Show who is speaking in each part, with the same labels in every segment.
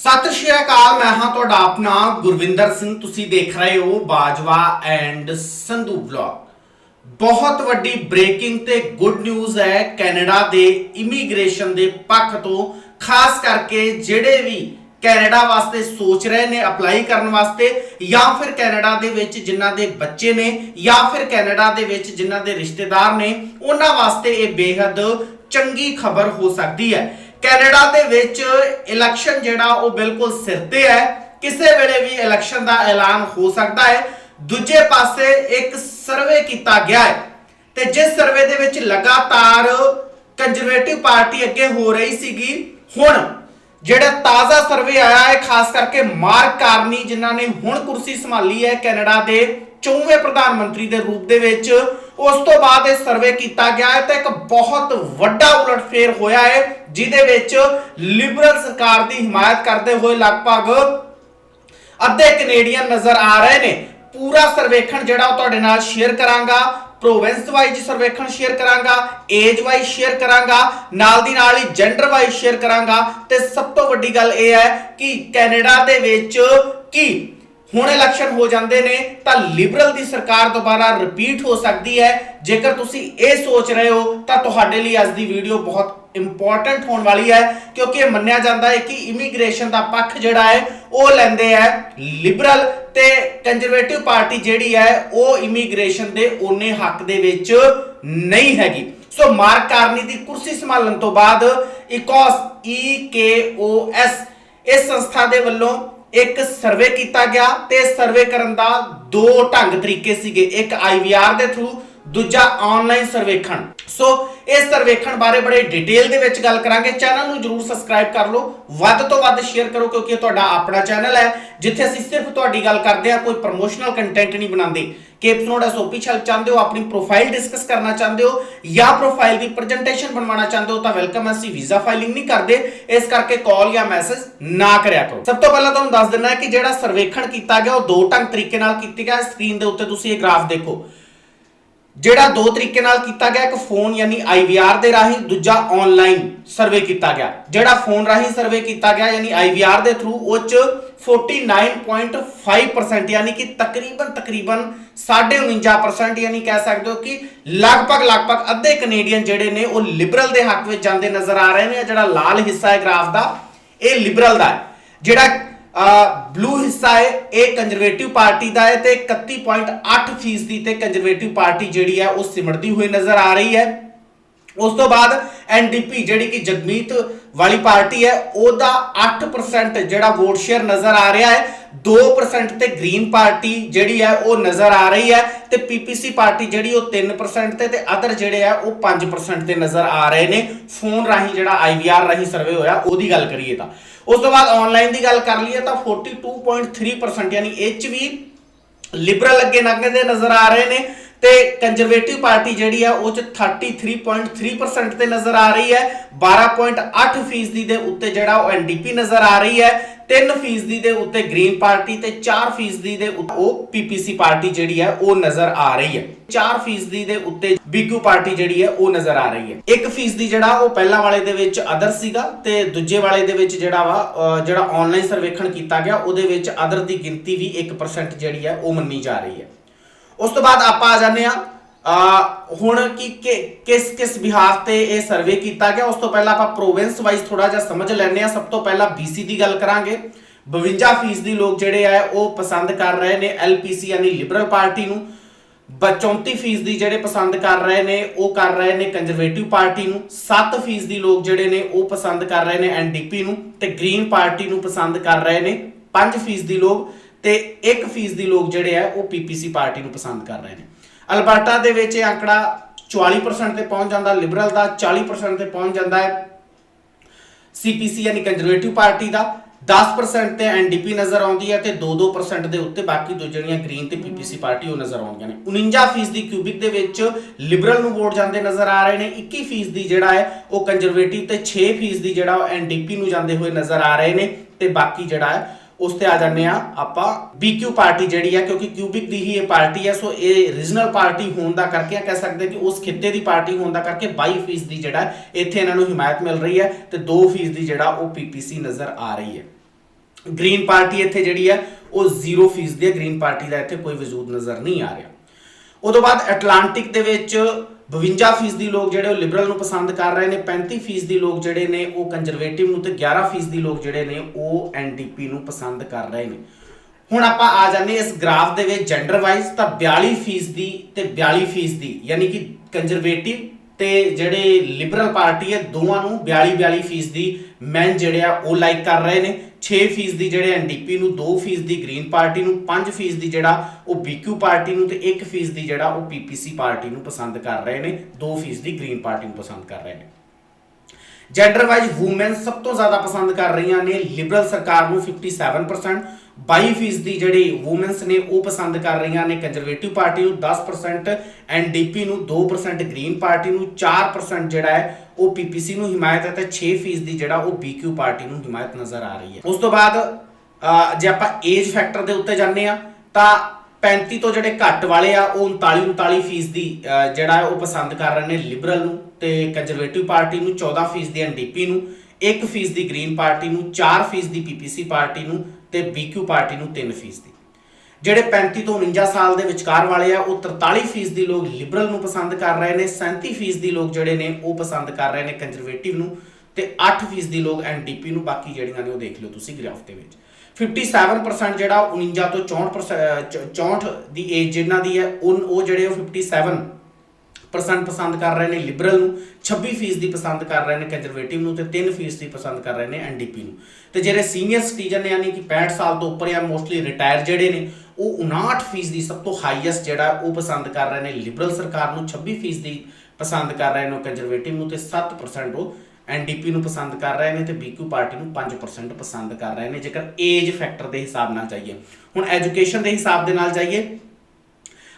Speaker 1: ਸਤਿ ਸ਼੍ਰੀ ਅਕਾਲ, ਮੈਂ ਹਾਂ ਤੁਹਾਡਾ ਆਪਣਾ ਗੁਰਵਿੰਦਰ ਸਿੰਘ। ਤੁਸੀਂ ਦੇਖ ਰਹੇ ਹੋ ਬਾਜਵਾ ਐਂਡ ਸੰਧੂ ਵਲੌਗ ਬਹੁਤ ਵੱਡੀ ਬ੍ਰੇਕਿੰਗ ਤੇ ਗੁੱਡ ਨਿਊਜ਼ ਹੈ ਕੈਨੇਡਾ ਦੇ ਇਮੀਗ੍ਰੇਸ਼ਨ ਦੇ ਪੱਖ ਤੋਂ। ਖਾਸ ਕਰਕੇ ਜਿਹੜੇ ਵੀ ਕੈਨੇਡਾ ਵਾਸਤੇ ਸੋਚ ਰਹੇ ਨੇ ਅਪਲਾਈ ਕਰਨ ਵਾਸਤੇ, ਜਾਂ ਫਿਰ ਕੈਨੇਡਾ ਦੇ ਵਿੱਚ ਜਿਨ੍ਹਾਂ ਦੇ ਬੱਚੇ ਨੇ, ਜਾਂ ਫਿਰ ਕੈਨੇਡਾ ਦੇ ਵਿੱਚ ਜਿਨ੍ਹਾਂ ਦੇ ਰਿਸ਼ਤੇਦਾਰ ਨੇ, ਉਹਨਾਂ ਵਾਸਤੇ ਇਹ ਬੇहद ਚੰਗੀ ਖਬਰ ਹੋ ਸਕਦੀ ਹੈ। ਕੈਨੇਡਾ ਦੇ ਵਿੱਚ ਇਲੈਕਸ਼ਨ ਜਿਹੜਾ ਉਹ ਬਿਲਕੁਲ ਸਿਰ ਤੇ ਹੈ। ਕਿਸੇ ਵੇਲੇ ਵੀ ਇਲੈਕਸ਼ਨ ਦਾ ਐਲਾਨ ਹੋ ਸਕਦਾ ਹੈ। ਦੂਜੇ ਪਾਸੇ ਇੱਕ ਸਰਵੇ ਕੀਤਾ ਗਿਆ ਹੈ ਤੇ ਜਿਸ ਸਰਵੇ ਦੇ ਵਿੱਚ ਲਗਾਤਾਰ ਕੰਜ਼ਰਵੇਟਿਵ ਪਾਰਟੀ ਅੱਗੇ ਹੋ ਰਹੀ ਸੀਗੀ। ਹੁਣ ਜਿਹੜਾ ਤਾਜ਼ਾ ਸਰਵੇ ਆਇਆ ਹੈ, ਖਾਸ ਕਰਕੇ ਮਾਰਕ ਕਾਰਨੀ ਜਿਨ੍ਹਾਂ ਨੇ ਹੁਣ ਕੁਰਸੀ ਸੰਭਾਲੀ ਹੈ ਕੈਨੇਡਾ ਦੇ 24ਵੇਂ ਪ੍ਰਧਾਨ ਮੰਤਰੀ ਦੇ ਰੂਪ ਦੇ ਵਿੱਚ ਉਸ ਤੋਂ ਬਾਅਦ ਇਹ ਸਰਵੇ ਕੀਤਾ ਗਿਆ ਹੈ ਤਾਂ ਇੱਕ ਬਹੁਤ ਵੱਡਾ ਉਲਟਫੇਰ ਹੋਇਆ ਹੈ, ਜਿਹਦੇ ਵਿੱਚ ਲਿਬਰਲ ਸਰਕਾਰ ਦੀ ਹਮਾਇਤ ਕਰਦੇ ਹੋਏ ਲਗਭਗ ਅੱਧੇ ਕੈਨੇਡੀਅਨ ਨਜ਼ਰ ਆ ਰਹੇ ਨੇ। ਪੂਰਾ ਸਰਵੇਖਣ ਜਿਹੜਾ ਉਹ ਤੁਹਾਡੇ ਨਾਲ ਸ਼ੇਅਰ ਕਰਾਂਗਾ ਪ੍ਰੋਵਿੰਸ ਵਾਈਜ਼ ਸਰਵੇਖਣ ਸ਼ੇਅਰ ਕਰਾਂਗਾ ਏਜ ਵਾਈਜ਼ ਸ਼ੇਅਰ ਕਰਾਂਗਾ, ਨਾਲ ਦੀ ਨਾਲ ਹੀ ਜੈਂਡਰ ਵਾਈਜ਼ ਸ਼ੇਅਰ ਕਰਾਂਗਾ। ਤੇ ਸਭ ਤੋਂ ਵੱਡੀ ਗੱਲ ਇਹ ਹੈ ਕਿ ਕੈਨੇਡਾ ਦੇ ਵਿੱਚ ਕੀ ਹੁਣ ਇਲੈਕਸ਼ਨ ਹੋ ਜਾਂਦੇ ਨੇ, ਤਾਂ ਲਿਬਰਲ ਦੀ ਸਰਕਾਰ ਦੁਬਾਰਾ ਰਿਪੀਟ ਹੋ ਸਕਦੀ ਹੈ। ਜੇਕਰ ਤੁਸੀਂ ਇਹ ਸੋਚ ਰਹੇ ਹੋ, ਤਾਂ ਤੁਹਾਡੇ ਲਈ ਅੱਜ ਦੀ ਵੀਡੀਓ ਬਹੁਤ ਇੰਪੋਰਟੈਂਟ ਹੋਣ ਵਾਲੀ ਹੈ, ਕਿਉਂਕਿ ਇਹ ਮੰਨਿਆ ਜਾਂਦਾ ਹੈ ਕਿ ਇਮੀਗ੍ਰੇਸ਼ਨ ਦਾ ਪੱਖ ਜਿਹੜਾ ਹੈ, ਉਹ ਲੈਂਦੇ ਹੈ ਲਿਬਰਲ ਤੇ ਕੰਜ਼ਰਵੇਟਿਵ ਪਾਰਟੀ ਜਿਹੜੀ ਹੈ, ਉਹ ਇਮੀਗ੍ਰੇਸ਼ਨ ਦੇ ਓਨੇ ਹੱਕ ਦੇ ਵਿੱਚ ਨਹੀਂ ਹੈਗੀ। ਸੋ ਮਾਰਕ ਕਾਰਨੀ ਦੀ ਕੁਰਸੀ ਸੰਭਾਲਣ ਤੋਂ ਬਾਅਦ ਇਕੋਸ ਈ ਕੇ ਓ ਐਸ ਇਸ ਸੰਸਥਾ ਦੇ ਵੱਲੋਂ ਇੱਕ ਸਰਵੇ ਕੀਤਾ ਗਿਆ ਤੇ ਸਰਵੇ ਕਰਨ ਦਾ ਦੋ ਢੰਗ ਤਰੀਕੇ ਸੀਗੇ। ਇੱਕ ਆਈਵੀਆਰ ਦੇ ਥਰੂ ਦੂਜਾ ਆਨਲਾਈਨ ਸਰਵੇਖਣ। ਸੋ ਇਸ ਸਰਵੇਖਣ ਬਾਰੇ ਬੜੇ ਡਿਟੇਲ ਦੇ ਵਿੱਚ ਗੱਲ ਕਰਾਂਗੇ। ਚੈਨਲ ਨੂੰ ਜਰੂਰ ਸਬਸਕ੍ਰਾਈਬ ਕਰ ਲਓ। ਵੱਧ ਤੋਂ ਵੱਧ ਸ਼ੇਅਰ ਕਰੋ ਕਿਉਂਕਿ ਇਹ ਤੁਹਾਡਾ ਆਪਣਾ ਚੈਨਲ ਹੈ। ਜਿੱਥੇ ਅਸੀਂ ਸਿਰਫ ਤੁਹਾਡੀ ਗੱਲ ਕਰਦੇ ਹਾਂ, ਕੋਈ ਪ੍ਰੋਮੋਸ਼ਨਲ ਕੰਟੈਂਟ ਨਹੀਂ ਬਣਾਉਂਦੇ। ਕੇਪਸਨੋਡ ਐਸਓਪੀ ਛਲ ਚਾਹੁੰਦੇ ਹੋ ਆਪਣੀ ਪ੍ਰੋਫਾਈਲ ਡਿਸਕਸ ਕਰਨਾ ਚਾਹੁੰਦੇ ਹੋ ਜਾਂ ਪ੍ਰੋਫਾਈਲ ਦੀ ਪ੍ਰੈਜੈਂਟੇਸ਼ਨ ਬਣਵਾਉਣਾ ਚਾਹੁੰਦੇ ਹੋ ਤਾਂ ਵੈਲਕਮ ਅਸੀਂ ਵੀਜ਼ਾ ਫਾਈਲਿੰਗ ਨਹੀਂ ਕਰਦੇ। ਇਸ ਕਰਕੇ ਕਾਲ ਜਾਂ ਮੈਸੇਜ ਨਾ ਕਰਿਆ ਕਰੋ। ਸਭ ਤੋਂ ਪਹਿਲਾਂ ਤੁਹਾਨੂੰ ਦੱਸ ਦਿੰਦਾ ਹੈ ਕਿ ਜਿਹੜਾ ਸਰਵੇਖਣ ਕੀਤਾ ਗਿਆ, ਉਹ ਦੋ ਢੰਗ ਤਰੀਕੇ ਨਾਲ ਕੀਤਾ ਗਿਆ। ਸਕਰੀਨ ਦੇ ਉੱਤੇ ਤੁਸੀਂ ਇਹ ਗ੍ਰਾਫ ਦੇਖੋ। ਜਿਹੜਾ ਦੋ ਤਰੀਕੇ ਨਾਲ ਕੀਤਾ ਗਿਆ, ਇੱਕ ਫੋਨ ਯਾਨੀ ਆਈਵੀਆਰ ਦੇ ਰਾਹੀਂ, ਦੂਜਾ ਆਨਲਾਈਨ ਸਰਵੇ ਕੀਤਾ ਗਿਆ। ਜਿਹੜਾ ਫੋਨ ਰਾਹੀਂ ਸਰਵੇ ਕੀਤਾ ਗਿਆ ਯਾਨੀ ਆਈਵੀਆਰ ਦੇ ਥਰੂ ਉਹ ਚ 49.5% ਯਾਨੀ ਕਿ ਤਕਰੀਬਨ ਤਕਰੀਬਨ 49.5% ਯਾਨੀ ਕਹਿ ਸਕਦੇ ਹੋ ਕਿ ਲਗਭਗ ਲਗਭਗ ਅੱਧੇ ਕੈਨੇਡੀਅਨ ਜਿਹੜੇ ਨੇ ਉਹ ਲਿਬਰਲ ਦੇ ਹੱਕ ਵਿੱਚ ਜਾਂਦੇ ਨਜ਼ਰ ਆ ਰਹੇ ਨੇ। ਜਿਹੜਾ ਲਾਲ ਹਿੱਸਾ ਹੈ ਗ੍ਰਾਫ ਦਾ, ਇਹ ਲਿਬਰਲ ਦਾ ਹੈ। ਜਿਹੜਾ ਬਲੂ ਹਿੱਸਾ ਹੈ, ਇਹ ਕੰਜ਼ਰਵੇਟਿਵ ਪਾਰਟੀ ਦਾ ਹੈ ਤੇ 31.8% ਫੀਸਦੀ ਤੇ ਕੰਜ਼ਰਵੇਟਿਵ ਪਾਰਟੀ ਜਿਹੜੀ ਹੈ ਉਹ ਸਿਮੜਦੀ ਹੋਈ ਨਜ਼ਰ ਆ ਰਹੀ ਹੈ। ਉਸ ਤੋਂ ਬਾਅਦ ਐਨਡੀਪੀ ਜਿਹੜੀ ਕਿ ਜਗਮੀਤ ਵਾਲੀ ਪਾਰਟੀ ਹੈ, ਉਹਦਾ 8% ਜਿਹੜਾ ਵੋਟ ਸ਼ੇਅਰ ਨਜ਼ਰ ਆ ਰਿਹਾ ਹੈ। 2% ਤੇ ਗ੍ਰੀਨ ਪਾਰਟੀ ਜਿਹੜੀ ਹੈ, ਉਹ ਨਜ਼ਰ ਆ ਰਹੀ ਹੈ ਤੇ ਪੀਪੀਸੀ ਪਾਰਟੀ ਜਿਹੜੀ ਉਹ 3% ਤੇ ਤੇ ਅਦਰ ਜਿਹੜੇ ਆ ਉਹ 5% ਤੇ ਨਜ਼ਰ ਆ ਰਹੇ ਨੇ। ਫੋਨ ਰਾਹੀਂ ਜਿਹੜਾ ਆਈਵੀਆਰ ਰਾਹੀਂ ਸਰਵੇ ਹੋਇਆ, ਉਹਦੀ ਗੱਲ ਕਰੀਏ ਤਾਂ। ਉਸ ਤੋਂ ਬਾਅਦ ਆਨਲਾਈਨ ਦੀ ਗੱਲ ਕਰ ਲਈਏ ਤਾਂ 42.3% ਯਾਨੀ ਇਹ 'ਚ ਵੀ ਲਿਬਰਲ ਅੱਗੇ ਨਗਦੇ ਨਜ਼ਰ ਆ ਰਹੇ ਨੇ ਤੇ ਕੰਜ਼ਰਵੇਟਿਵ ਪਾਰਟੀ ਜਿਹੜੀ ਆ ਉਹ ਚ 33.3% ਤੇ ਨਜ਼ਰ ਆ ਰਹੀ ਹੈ। 12.8% ਫੀਸਦੀ ਦੇ ਉੱਤੇ ਜਿਹੜਾ ਉਹ ਐਨਡੀਪੀ ਨਜ਼ਰ ਆ ਰਹੀ ਹੈ। 3% ਫੀਸਦੀ ਦੇ ਉੱਤੇ ਗ੍ਰੀਨ ਪਾਰਟੀ ਤੇ 4% ਫੀਸਦੀ ਦੇ ਉੱਤੇ ਉਹ ਪੀਪੀਸੀ ਪਾਰਟੀ ਜਿਹੜੀ ਹੈ, ਉਹ ਨਜ਼ਰ ਆ ਰਹੀ ਹੈ। 4% ਫੀਸਦੀ ਦੇ ਉੱਤੇ ਬੀਕੂ ਪਾਰਟੀ ਜਿਹੜੀ ਹੈ, ਉਹ ਨਜ਼ਰ ਆ ਰਹੀ ਹੈ। 1% ਫੀਸਦੀ ਜਿਹੜਾ, ਉਹ ਪਹਿਲਾਂ ਵਾਲੇ ਦੇ ਵਿੱਚ ਅਦਰ ਸੀਗਾ ਤੇ ਦੂਜੇ ਵਾਲੇ ਦੇ ਵਿੱਚ ਜਿਹੜਾ ਵਾ ਜਿਹੜਾ ਆਨਲਾਈਨ ਸਰਵੇਖਣ ਕੀਤਾ ਗਿਆ, ਉਹਦੇ ਵਿੱਚ ਅਦਰ ਦੀ ਗਿਣਤੀ ਵੀ 1% ਜਿਹੜੀ ਹੈ, ਉਹ ਮੰਨੀ ਜਾ ਰਹੀ ਹੈ। ਉਸ ਤੋਂ ਬਾਅਦ ਆਪਾਂ ਆ ਜਾਂਦੇ ਆ ਹੁਣ ਕੀ, ਕਿ- ਕਿਸ ਕਿਸ ਬਿਹਾਫ ਤੇ ਇਹ ਸਰਵੇ ਕੀਤਾ ਗਿਆ? ਉਸ ਤੋਂ ਪਹਿਲਾਂ ਆਪਾਂ ਪ੍ਰੋਵਿੰਸ ਵਾਈਜ਼ ਥੋੜਾ ਜਿਹਾ ਸਮਝ ਲੈਣੇ ਆ ਸਭ ਤੋਂ ਪਹਿਲਾਂ BC ਦੀ ਗੱਲ ਕਰਾਂਗੇ। 52% ਦੀ ਲੋਕ ਜਿਹੜੇ ਆ, ਉਹ ਪਸੰਦ ਕਰ ਰਹੇ ਨੇ LPC ਯਾਨੀ ਲਿਬਰਲ ਪਾਰਟੀ ਨੂੰ। 34% ਦੀ ਜਿਹੜੇ ਪਸੰਦ ਕਰ ਰਹੇ ਨੇ, ਉਹ ਕਰ ਰਹੇ ਨੇ ਕੰਜ਼ਰਵੇਟਿਵ ਪਾਰਟੀ ਨੂੰ। 7% ਦੀ ਲੋਕ ਜਿਹੜੇ ਨੇ, ਉਹ ਪਸੰਦ ਕਰ ਰਹੇ ਨੇ ਐਨਡੀਪੀ ਨੂੰ ਤੇ ਗ੍ਰੀਨ ਪਾਰਟੀ ਨੂੰ ਪਸੰਦ ਕਰ ਰਹੇ ਨੇ। 5% ਦੀ ਲੋਕ ਤੇ 1% ਦੀ ਲੋਕ ਜਿਹੜੇ ਆ, ਉਹ ਪੀਪੀਸੀ ਪਾਰਟੀ ਨੂੰ ਪਸੰਦ ਕਰ ਰਹੇ ਨੇ। ਅਲਬਰਟਾ ਦੇ ਵਿੱਚ ਇਹ ਅੰਕੜਾ 44% ਤੇ ਪਹੁੰਚ ਜਾਂਦਾ ਲਿਬਰਲ ਦਾ 40% ਤੇ ਪਹੁੰਚ ਜਾਂਦਾ ਹੈ। ਸੀਪੀਸੀ ਯਾਨੀ ਕੰਜ਼ਰਵੇਟਿਵ ਪਾਰਟੀ ਦਾ 10% ਤੇ ਐਨਡੀਪੀ ਨਜ਼ਰ ਆਉਂਦੀ ਹੈ ਤੇ 2-2% ਦੇ ਉੱਤੇ ਬਾਕੀ ਦੋ ਜਿਹੜੀਆਂ ਗ੍ਰੀਨ ਤੇ ਪੀਪੀਸੀ ਪਾਰਟੀ ਉਹ ਨਜ਼ਰ ਆਉਂਦੀਆਂ ਨੇ। 49% ਦੀ ਕਿਊਬਿਕ ਦੇ ਵਿੱਚ ਲਿਬਰਲ ਨੂੰ ਵੋਟ ਜਾਂਦੇ ਨਜ਼ਰ ਆ ਰਹੇ ਨੇ। 21% ਦੀ ਜਿਹੜਾ ਹੈ ਉਹ ਕੰਜ਼ਰਵੇਟਿਵ ਤੇ 6% ਦੀ ਜਿਹੜਾ ਉਹ ਐਨਡੀਪੀ ਨੂੰ ਜਾਂਦੇ ਹੋਏ ਨਜ਼ਰ ਆ ਰਹੇ ਨੇ ਤੇ ਬਾਕੀ ਜਿਹੜਾ ਹੈ ਉਸ ਤੇ ਆ ਜਾਂਦੇ ਆ ਆਪਾਂ। BQ ਪਾਰਟੀ ਜਿਹੜੀ ਆ, ਕਿਉਂਕਿ ਕਿਊਬਿਕ ਦੀ ਹੀ ਇਹ ਪਾਰਟੀ ਹੈ ਸੋ ਇਹ ਰੀਜਨਲ ਪਾਰਟੀ ਹੋਣ ਦਾ ਕਰਕੇ ਆ, ਕਹਿ ਸਕਦੇ ਕਿ ਉਸ ਖਿੱਤੇ ਦੀ ਪਾਰਟੀ ਹੋਣ ਦਾ ਕਰਕੇ 22% ਦੀ ਜਿਹੜਾ ਇੱਥੇ ਇਹਨਾਂ ਨੂੰ ਹਮਾਇਤ ਮਿਲ ਰਹੀ ਹੈ ਤੇ 2% ਦੀ ਜਿਹੜਾ ਉਹ PPC ਨਜ਼ਰ ਆ ਰਹੀ ਹੈ ਗ੍ਰੀਨ ਪਾਰਟੀ ਇੱਥੇ ਜਿਹੜੀ ਹੈ ਉਹ 0% ਦੀ ਹੈ ਗ੍ਰੀਨ ਪਾਰਟੀ ਦਾ ਇੱਥੇ ਕੋਈ ਵਜੂਦ ਨਜ਼ਰ ਨਹੀਂ ਆ ਰਿਹਾ। ਉਦੋਂ ਬਾਅਦ ਐਟਲਾਂਟਿਕ ਦੇ ਵਿੱਚ 52% ਦੀ ਲੋਕ ਜਿਹੜੇ ਉਹ ਲਿਬਰਲ ਨੂੰ ਪਸੰਦ ਕਰ ਰਹੇ ਨੇ 35% ਦੀ ਲੋਕ ਜਿਹੜੇ ਨੇ ਉਹ ਕੰਜ਼ਰਵੇਟਿਵ ਨੂੰ ਤੇ 11% ਦੀ ਲੋਕ ਜਿਹੜੇ ਨੇ ਉਹ ਐਨਡੀਪੀ ਨੂੰ ਪਸੰਦ ਕਰ ਰਹੇ ਨੇ। ਹੁਣ ਆਪਾਂ ਆ ਜਾਂਦੇ ਹਾਂ ਇਸ ਗ੍ਰਾਫ ਦੇ ਵਿੱਚ ਜੈਂਡਰ ਵਾਈਜ਼ ਤਾਂ 42% ਦੀ ਤੇ 42% ਦੀ ਯਾਨੀ ਕਿ ਕੰਜ਼ਰਵੇਟਿਵ ਤੇ ਜਿਹੜੇ ਲਿਬਰਲ ਪਾਰਟੀ ਹੈ, ਦੋਵਾਂ ਨੂੰ 42 42 ਫੀਸਦੀ ਮੈਨ ਜਿਹੜੇ ਆ, ਉਹ ਲਾਈਕ ਕਰ ਰਹੇ ਨੇ। 6% ਦੀ ਜਿਹੜੇ ਐਨਡੀਪੀ ਨੂੰ 2% ਦੀ ਗ੍ਰੀਨ ਪਾਰਟੀ ਨੂੰ 5 ਫੀਸਦੀ ਜਿਹੜਾ ਉਹ ਬੀਕਿਊ ਪਾਰਟੀ ਨੂੰ ਤੇ 1 ਫੀਸਦੀ ਜਿਹੜਾ ਉਹ ਪੀਪੀਸੀ ਪਾਰਟੀ ਨੂੰ ਪਸੰਦ ਕਰ ਰਹੇ ਨੇ। 2% ਦੀ ਗ੍ਰੀਨ ਪਾਰਟੀ ਨੂੰ ਪਸੰਦ ਕਰ ਰਹੇ ਨੇ। ਜੈਂਡਰ ਵਾਈਜ਼ ਔਮਨ ਸਭ ਤੋਂ ਜ਼ਿਆਦਾ ਪਸੰਦ ਕਰ ਰਹੀਆਂ ਨੇ ਲਿਬਰਲ ਸਰਕਾਰ ਨੂੰ 57% 22% ਦੀ ਜਿਹੜੀ ਔਮਨਸ ਨੇ ਉਹ ਪਸੰਦ ਕਰ ਰਹੀਆਂ ਨੇ ਕੰਜ਼ਰਵੇਟਿਵ ਪਾਰਟੀ ਨੂੰ 10% ਐਨਡੀਪੀ ਨੂੰ 2% ਗ੍ਰੀਨ ਪਾਰਟੀ ਨੂੰ 4% ਜਿਹੜਾ ਹੈ, ਉਹ ਪੀਪੀਸੀ ਨੂੰ ਹਿਮਾਇਤ ਹੈ ਤੇ 6% ਦੀ ਜਿਹੜਾ ਉਹ ਬੀਕਿਊ ਪਾਰਟੀ ਨੂੰ ਹਿਮਾਇਤ ਨਜ਼ਰ ਆ ਰਹੀ ਹੈ। ਉਸ ਤੋਂ ਬਾਅਦ ਜੇ ਆਪਾਂ ਏਜ ਫੈਕਟਰ ਦੇ ਉੱਤੇ ਜਾਂਦੇ ਆ ਤਾਂ 35 ਤੋਂ ਜਿਹੜੇ ਘੱਟ ਵਾਲੇ ਆ, ਉਹ 39 39 ਫੀਸਦੀ ਜਿਹੜਾ ਉਹ ਪਸੰਦ ਕਰ ਰਹੇ ਨੇ ਲਿਬਰਲ ਨੂੰ ਤੇ ਕੰਜ਼ਰਵੇਟਿਵ ਪਾਰਟੀ ਨੂੰ 14% ਦੀ ਐਨਡੀਪੀ ਨੂੰ 1% ਦੀ ਗ੍ਰੀਨ ਪਾਰਟੀ ਨੂੰ 4% ਦੀ ਪੀਪੀਸੀ ਪਾਰਟੀ ਨੂੰ ਤੇ ਬੀਕਿਊ ਪਾਰਟੀ ਨੂੰ 3 ਫੀਸਦੀ। ਜਿਹੜੇ 35 ਤੋਂ 49 ਸਾਲ ਦੇ ਵਿਚਕਾਰ ਵਾਲੇ ਆ, ਉਹ 43 ਫੀਸਦੀ ਲੋਕ ਲਿਬਰਲ ਨੂੰ ਪਸੰਦ ਕਰ ਰਹੇ ਨੇ 37 ਫੀਸਦੀ ਲੋਕ ਜਿਹੜੇ ਨੇ, ਉਹ ਪਸੰਦ ਕਰ ਰਹੇ ਨੇ ਕੰਜ਼ਰਵੇਟਿਵ ਨੂੰ ਤੇ 8% ਦੀ ਲੋਕ ਐਨਡੀਪੀ ਨੂੰ, ਬਾਕੀ ਜਿਹੜੀਆਂ ਨੇ ਉਹ ਦੇਖ ਲਿਓ ਤੁਸੀਂ ਗ੍ਰਾਫ ਦੇ ਵਿੱਚ। 57% ਜਿਹੜਾ 49 ਤੋਂ 64% 64 ਦੀ ਏਜ ਜਿਨ੍ਹਾਂ ਦੀ ਹੈ ਉਹ ਉਹ ਜਿਹੜੇ ਉਹ 57 ਪਰਸੈਂਟ ਪਸੰਦ ਕਰ ਰਹੇ ਨੇ ਲਿਬਰਲ ਨੂੰ 26% ਦੀ ਪਸੰਦ ਕਰ ਰਹੇ ਨੇ ਕੰਜ਼ਰਵੇਟਿਵ ਨੂੰ ਤੇ 3% ਦੀ ਪਸੰਦ ਕਰ ਰਹੇ ਨੇ ਐਨਡੀਪੀ ਨੂੰ। ਤੇ ਜਿਹੜੇ ਸੀਨੀਅਰ ਸਿਟੀਜ਼ਨ ਨੇ, ਯਾਨੀ ਕਿ 65 ਸਾਲ ਤੋਂ ਉੱਪਰ ਜਾਂ ਮੋਸਟਲੀ ਰਿਟਾਇਰ ਜਿਹੜੇ ਨੇ, ਉਹ 59% ਦੀ ਸਭ ਤੋਂ ਹਾਈਐਸਟ ਜਿਹੜਾ ਉਹ ਪਸੰਦ ਕਰ ਰਹੇ ਨੇ ਲਿਬਰਲ ਸਰਕਾਰ ਨੂੰ 26% ਦੀ ਪਸੰਦ ਕਰ ਰਹੇ ਨੇ ਕੰਜ਼ਰਵੇਟਿਵ ਨੂੰ ਤੇ 7% ਉਹ ਐਨਡੀਪੀ ਨੂੰ ਪਸੰਦ ਕਰ ਰਹੇ ਨੇ ਤੇ ਬੀਕਿਊ ਪਾਰਟੀ ਨੂੰ 5% ਪਸੰਦ ਕਰ ਰਹੇ ਨੇ, ਜੇਕਰ ਏਜ ਫੈਕਟਰ ਦੇ ਹਿਸਾਬ ਨਾਲ ਜਾਈਏ। ਹੁਣ ਐਜੂਕੇਸ਼ਨ ਦੇ ਹਿਸਾਬ ਦੇ ਨਾਲ ਜਾਈਏ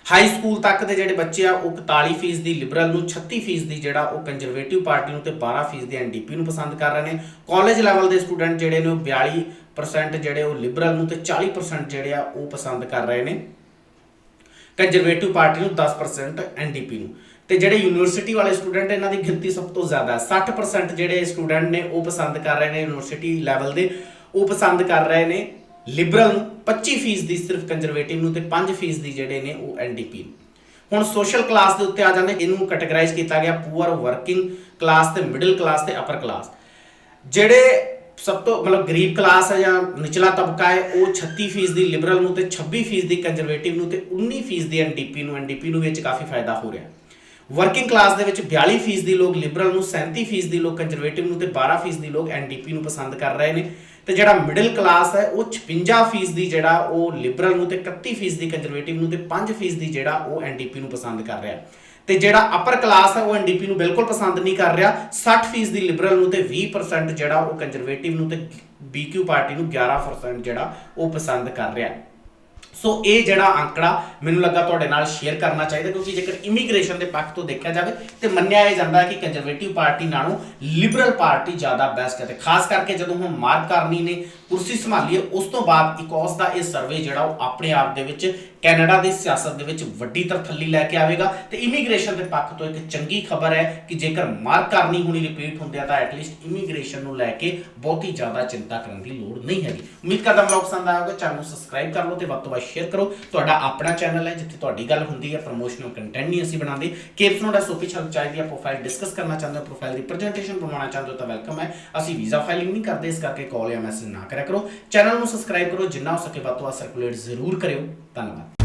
Speaker 1: ਹਾਈ ਸਕੂਲ ਤੱਕ ਦੇ ਜਿਹੜੇ ਬੱਚੇ ਆ, ਉਹ 41% ਦੀ ਲਿਬਰਲ ਨੂੰ 36% ਦੀ ਜਿਹੜਾ ਉਹ ਕੰਜ਼ਰਵੇਟਿਵ ਪਾਰਟੀ ਨੂੰ ਤੇ 12% ਦੀ ਐਨਡੀਪੀ ਨੂੰ ਪਸੰਦ ਕਰ ਰਹੇ ਨੇ। ਕਾਲਜ ਲੈਵਲ ਦੇ ਸਟੂਡੈਂਟ ਜਿਹੜੇ ਨੇ ਉਹ 42% ਜਿਹੜੇ ਉਹ ਲਿਬਰਲ ਨੂੰ ਤੇ 40% ਜਿਹੜੇ ਆ, ਉਹ ਪਸੰਦ ਕਰ ਰਹੇ ਨੇ। ਕੰਜ਼ਰਵੇਟਿਵ ਪਾਰਟੀ ਨੂੰ 10% ਐਨਡੀਪੀ ਨੂੰ। ਤੇ ਜਿਹੜੇ ਯੂਨੀਵਰਸਿਟੀ ਵਾਲੇ ਸਟੂਡੈਂਟ ਇਹਨਾਂ ਦੀ ਗਿਣਤੀ ਸਭ ਤੋਂ ਜ਼ਿਆਦਾ ਹੈ। 60% ਜਿਹੜੇ ਸਟੂਡੈਂਟ ਨੇ ਉਹ ਪਸੰਦ ਕਰ ਰਹੇ ਨੇ ਯੂਨੀਵਰਸਿਟੀ ਲੈਵਲ ਦੇ, ਉਹ ਪਸੰਦ ਕਰ ਰਹੇ ਨੇ ਲਿਬਰਲ ਨੂੰ 25% ਦੀ ਸਿਰਫ ਕੰਜ਼ਰਵੇਟਿਵ ਨੂੰ ਤੇ 5% ਦੀ ਜਿਹੜੇ ਨੇ ਉਹ ਐਨਡੀਪੀ ਨੂੰ। ਹੁਣ ਸੋਸ਼ਲ ਕਲਾਸ ਦੇ ਉੱਤੇ ਆ ਜਾਂਦੇ, ਇਹਨੂੰ ਕੈਟਾਗਰਾਈਜ਼ ਕੀਤਾ ਗਿਆ ਪੂਅਰ ਵਰਕਿੰਗ ਕਲਾਸ ਤੇ ਮਿਡਲ ਕਲਾਸ ਤੇ ਅਪਰ ਕਲਾਸ ਜਿਹੜੇ ਸਭ ਤੋਂ ਮਤਲਬ ਗਰੀਬ ਕਲਾਸ ਹੈ ਜਾਂ ਨਿਚਲਾ ਤਬਕਾ ਹੈ, ਉਹ 36% ਦੀ ਲਿਬਰਲ ਨੂੰ ਤੇ 26% ਦੀ ਕੰਜ਼ਰਵੇਟਿਵ ਨੂੰ ਤੇ 19% ਦੀ ਐਨਡੀਪੀ ਨੂੰ। ਐਨਡੀਪੀ ਨੂੰ ਵਿੱਚ ਕਾਫੀ ਫਾਇਦਾ ਹੋ ਰਿਹਾ। ਵਰਕਿੰਗ ਕਲਾਸ ਦੇ ਵਿੱਚ 42% ਦੀ ਲੋਕ ਲਿਬਰਲ ਨੂੰ 37% ਦੀ ਲੋਕ ਕੰਜ਼ਰਵੇਟਿਵ ਨੂੰ ਤੇ 12% ਦੀ ਲੋਕ ਐਨਡੀਪੀ ਨੂੰ ਪਸੰਦ ਕਰ ਰਹੇ ਨੇ। ਤੇ ਜਿਹੜਾ ਮਿਡਲ ਕਲਾਸ ਹੈ, ਉਹ 56% ਦੀ ਜਿਹੜਾ ਉਹ ਲਿਬਰਲ ਨੂੰ ਤੇ 31% ਦੀ ਕੰਜ਼ਰਵੇਟਿਵ ਨੂੰ ਤੇ 5% ਦੀ ਜਿਹੜਾ ਉਹ ਐਨਡੀਪੀ ਨੂੰ ਪਸੰਦ ਕਰ ਰਿਹਾ। ਤੇ ਜਿਹੜਾ ਅਪਰ ਕਲਾਸ ਹੈ, ਉਹ ਐਨਡੀਪੀ ਨੂੰ ਬਿਲਕੁਲ ਪਸੰਦ ਨਹੀਂ ਕਰ ਰਿਹਾ। 60% ਦੀ ਲਿਬਰਲ ਨੂੰ ਤੇ 20% ਜਿਹੜਾ ਉਹ ਕੰਜ਼ਰਵੇਟਿਵ ਨੂੰ ਤੇ ਬੀਕਿਊ ਪਾਰਟੀ ਨੂੰ 11% ਜਿਹੜਾ ਉਹ ਪਸੰਦ ਕਰ ਰਿਹਾ। ਸੋ ਇਹ ਜਿਹੜਾ ਅੰਕੜਾ ਮੈਨੂੰ ਲੱਗਾ ਤੁਹਾਡੇ ਨਾਲ ਸ਼ੇਅਰ ਕਰਨਾ ਚਾਹੀਦਾ, ਕਿਉਂਕਿ ਜੇਕਰ ਇਮੀਗ੍ਰੇਸ਼ਨ ਦੇ ਪੱਖ ਤੋਂ ਦੇਖਿਆ ਜਾਵੇ ਤੇ ਮੰਨਿਆ ਇਹ ਜਾਂਦਾ ਕਿ ਕੰਜ਼ਰਵੇਟਿਵ ਪਾਰਟੀ ਨਾਲੋਂ ਲਿਬਰਲ ਪਾਰਟੀ ਜ਼ਿਆਦਾ ਬੈਸਟ ਹੈ ਤੇ ਖਾਸ ਕਰਕੇ ਜਦੋਂ ਹੁਣ ਮਾਰਕ ਕਾਰਨੀ ਨੇ ਕੁਰਸੀ ਸੰਭਾਲੀ ਹੈ, ਉਸ ਤੋਂ ਬਾਅਦ ਇਕੋਸ ਦਾ ਇਹ ਸਰਵੇ ਜਿਹੜਾ ਉਹ ਆਪਣੇ ਆਪ ਦੇ ਵਿੱਚ ਕੈਨੇਡਾ ਦੀ ਸਿਆਸਤ ਦੇ ਵਿੱਚ ਵੱਡੀ ਤਰਥੱਲੀ ਲੈ ਕੇ ਆਵੇਗਾ ਤੇ ਇਮੀਗ੍ਰੇਸ਼ਨ ਦੇ ਪੱਖ ਤੋਂ ਇੱਕ ਚੰਗੀ ਖਬਰ ਹੈ ਕਿ ਜੇਕਰ ਮਾਰਕ ਕਾਰਨੀ ਹੁਣੀ ਰਿਪੀਟ ਹੁੰਦੇ ਆ ਤਾਂ ਐਟਲੀਸਟ ਇਮੀਗ੍ਰੇਸ਼ਨ ਨੂੰ ਲੈ ਕੇ ਬਹੁਤੀ ਜ਼ਿਆਦਾ ਚਿੰਤਾ ਕਰਨ ਦੀ ਲੋੜ ਨਹੀਂ ਹੈਗੀ। ਉਮੀਦ ਕਰਦਾ ਹਾਂ ਪਸੰਦ ਆਇਆ ਹੋਵੇਗਾ ਚੈਨਲ ਨੂੰ ਸਬਸਕ੍ਰਾਈਬ ਕਰ ਲਓ ਤੇ ਵੱਧ ਤੋਂ ਵੱਧ ਸ਼ੇਅਰ ਕਰੋ। ਤੁਹਾਡਾ ਆਪਣਾ ਚੈਨਲ ਹੈ, ਜਿੱਥੇ ਤੁਹਾਡੀ ਗੱਲ ਹੁੰਦੀ ਹੈ ਪ੍ਰੋਮੋਸ਼ਨਲ ਕੰਟੈਂਟ ਨਹੀਂ ਅਸੀਂ ਬਣਾਉਂਦੇ। ਕੇਪਸ ਨੋਟ ਐਸਓਪੀ ਛਲ ਚਾਹੀਦੀ ਹੈ ਪ੍ਰੋਫਾਈਲ ਡਿਸਕਸ ਕਰਨਾ ਚਾਹੁੰਦੇ ਹੋ ਪ੍ਰੋਫਾਈਲ ਦੀ ਪ੍ਰੈਜੈਂਟੇਸ਼ਨ ਬਣਾਉਣਾ ਚਾਹੁੰਦੇ ਹੋ, ਤਾਂ ਵੈਲਕਮ ਹੈ। ਅਸੀਂ ਵੀਜ਼ਾ ਫਾਈਲਿੰਗ ਨਹੀਂ ਕਰਦੇ, ਇਸ ਕਰਕੇ ਕਾਲ ਜਾਂ ਮੈਸੇਜ ਨਾ ਕਰਿਆ ਕਰੋ। ਚੈਨਲ ਨੂੰ ਸਬਸਕ੍ਰਾਈਬ ਕਰੋ, ਜਿੰਨਾ ਹੋ ਸਕੇ ਵੱਧ ਤੋਂ ਵੱਧ ਸਰਕੂਲੇਟ ਜ਼ਰੂਰ ਕਰਿਓ। ਧੰਨਵਾਦ।